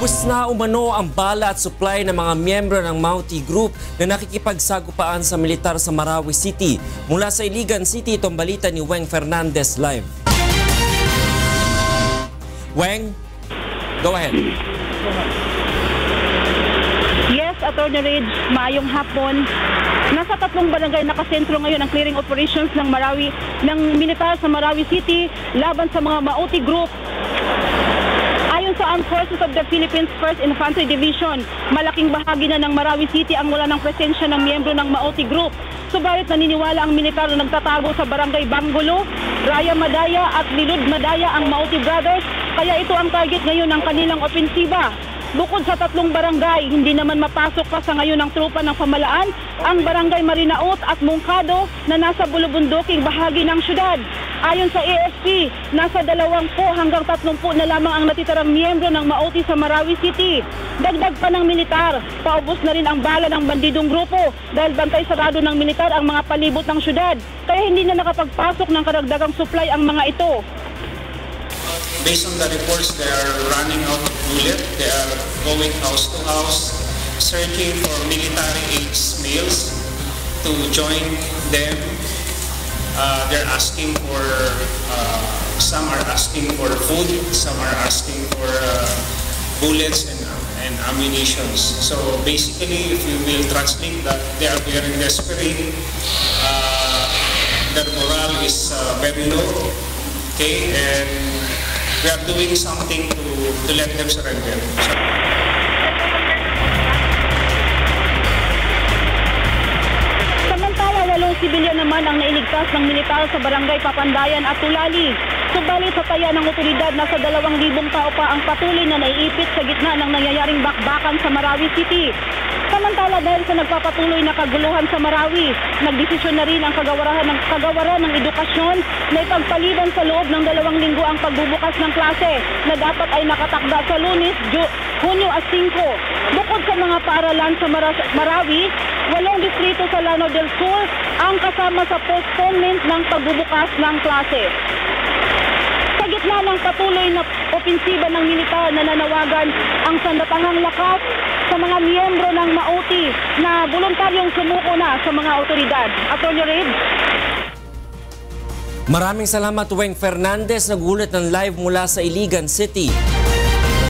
Paubos na umano ang bala at supply ng mga miyembro ng Mountie Group na nakikipagsagupaan sa militar sa Marawi City. Mula sa Iligan City, itong balita ni Weng Fernandez live. Weng, go ahead. Yes, Attorney Reid, maayong hapon. Nasa tatlong barangay nakasentro ngayon ang clearing operations ng Marawi ng militar sa Marawi City laban sa mga Mauti Group. Sa Armed Forces of the Philippines 1st Infantry Division, malaking bahagi na ng Marawi City ang wala ng presensya ng miyembro ng Mauti Group. Subalit naniniwala ang militar na nagtatago sa barangay Bangulo, Raya Madaya at Lilud Madaya ang Mauti Brothers, kaya ito ang target ngayon ng kanilang opensiba. Bukod sa tatlong barangay, hindi naman mapasok pa sa ngayon ng tropa ng pamalaan ang barangay Marinaot at Mungkado na nasa bulubunduking bahagi ng syudad. Ayon sa AFP, nasa 20 hanggang 30 na lamang ang natitirang miyembro ng Maoti sa Marawi City. Dagdag pa ng militar, paubos na rin ang bala ng bandidong grupo dahil bantay sarado ng militar ang mga palibot ng syudad. Kaya hindi na nakapagpasok ng karagdagang supply ang mga ito. Based on the reports, they are running out of bullet. They are going house to house, searching for military-age males to join them. Uh, they're asking for, uh, some are asking for food, some are asking for uh, bullets and, and ammunitions. So basically, if you will translate that, they are very desperate. Uh, their morale is uh, very low. Okay, and we are doing something to, to let them surrender. So, Sibilyan naman ang nailigtas ng militar sa barangay Papandayan at Tulali. Subalit sa taya ng otoridad, nasa dalawang libong tao pa ang patuloy na naiipit sa gitna ng nangyayaring bakbakan sa Marawi City. Samantala dahil sa nagpapatuloy na kaguluhan sa Marawi, nagdesisyon na rin ang kagawaran ng, kagawaran ng edukasyon na ipagpaliban sa loob ng dalawang linggo ang pagbubukas ng klase na dapat ay nakatakda sa lunes, Ju- Hunyo at 5. Bukod sa mga paaralan sa Mara- Marawi, walong distrito sa Lanao del Sur ang kasama sa postponement ng pagbubukas ng klase. Gitna ng patuloy na opensiba ng militar na nanawagan ang sandatahang lakas sa mga miyembro ng MAOTI na voluntaryong sumuko na sa mga otoridad. Attorney Reid? Maraming salamat Weng Fernandez, nagulat ng live mula sa Iligan City.